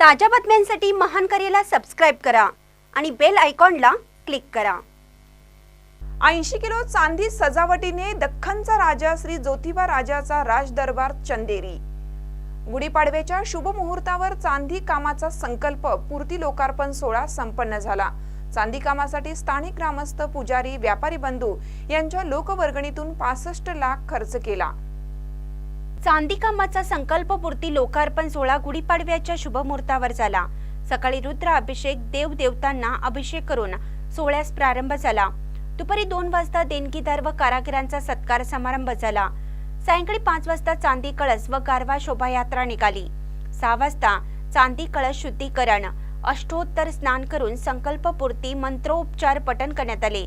ताज्या बातम्यांसाठी महान करेला सबस्क्राईब करा आणि बेल आयकॉनला क्लिक करा. ऐंशी किलो चांदी सजावटीने दख्खनचा राजा श्री ज्योतिबा राजाचा राजदरबार चंदेरी. गुढीपाडव्याच्या शुभ मुहूर्तावर चांदी कामाचा संकल्प पूर्ती लोकार्पण सोहळा संपन्न झाला. चांदी कामासाठी स्थानिक ग्रामस्थ पुजारी व्यापारी बंधू यांच्या लोकवर्गणीतून पासष्ट लाख खर्च केला. चांदी कामाचा संकल्पपूर्ती लोकार्पण सोहळा गुढीपाडव्याच्या शुभमुहूर्तावर झाला. सकाळी रुद्र अभिषेक देव देवतांना अभिषेक करून सोहळ्यास प्रारंभ झाला. दुपारी दोन वाजता देणगीदार व कारागिरांचा सत्कार समारंभ झाला. सायंकाळी पाच वाजता चांदी कळस व गारवा शोभायात्रा निघाली. सहा वाजता चांदी कळस शुद्धीकरण अष्टोत्तर स्नान करून संकल्पपूर्ती मंत्रोपचार पठण करण्यात आले.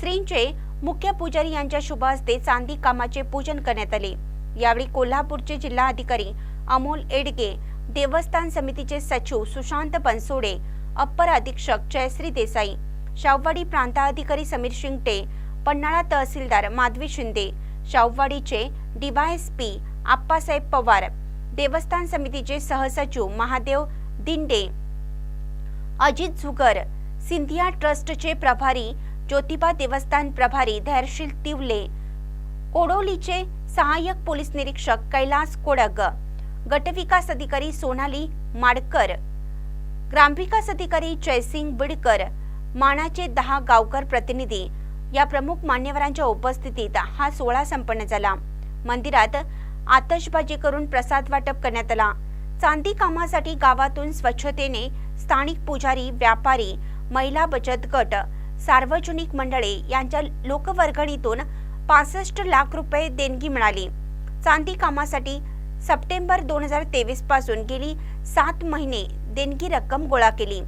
श्रींचे मुख्य पुजारी यांच्या शुभ हस्ते चांदी कामाचे पूजन करण्यात आले. यावेळी कोल्हापूरचे जिल्हाधिकारी अमोल एडगे देवस्थान समितीचे सचिव सुशांत बनसोडे अप्पर अधीक्षक जयश्री देसाई शाववाडी प्रांताधिकारी समीर शिंगटे पन्हाळा तहसीलदार माधवी शिंदे शाववाडीचे डीवायएसपी आप्पासाहेब पवार देवस्थान समितीचे सहसचिव महादेव दिंडे अजित झुगर सिंधिया ट्रस्टचे प्रभारी ज्योतिबा देवस्थान प्रभारी धैर्यशील तिवले कोडोलीचे सहाय्यक पोलीस निरीक्षक कैलास कोडग गटविकास अधिकारी सोनाली माडकर ग्रामविकास अधिकारी जयसिंग बिडकर मानाचे दहा गावकर प्रतिनिधी या प्रमुख मान्यवरांच्या उपस्थितीत हा सोहळा संपन्न झाला. मंदिरात आतषबाजी करून प्रसाद वाटप करण्यात आला. चांदी कामासाठी गावातून स्वच्छतेने स्थानिक पुजारी व्यापारी महिला बचत गट सार्वजनिक मंडळे यांच्या लोकवर्गणीतून पासष्ट लाख रुपये देणगी मिळाली. चांदी कामासाठी सप्टेंबर दोन हजार तेवीसपासून गेली सात महिने देणगी रक्कम गोळा केली.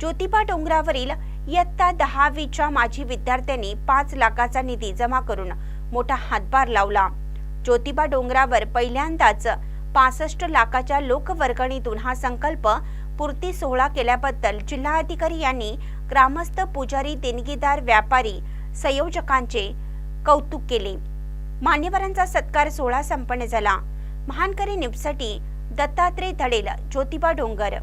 ज्योतिबा डोंगरावरील इयत्ता दहावीच्या माजी विद्यार्थ्यांनी पाच लाखाचा निधी जमा करून मोठा हातभार लावला. ज्योतिबा डोंगरावर पहिल्यांदाच पासष्ट लाखाच्या लोकवर्गणीतून हा संकल्प पूर्ती सोहळा केल्याबद्दल जिल्हाधिकारी यांनी ग्रामस्थ पुजारी देणगीदार व्यापारी संयोजकांचे कौतुक केले. मान्यवरांचा सत्कार सोहळा संपन्न झाला. महानकरी न्यूजसाठी दत्तात्रय धडेल ज्योतिबा डोंगर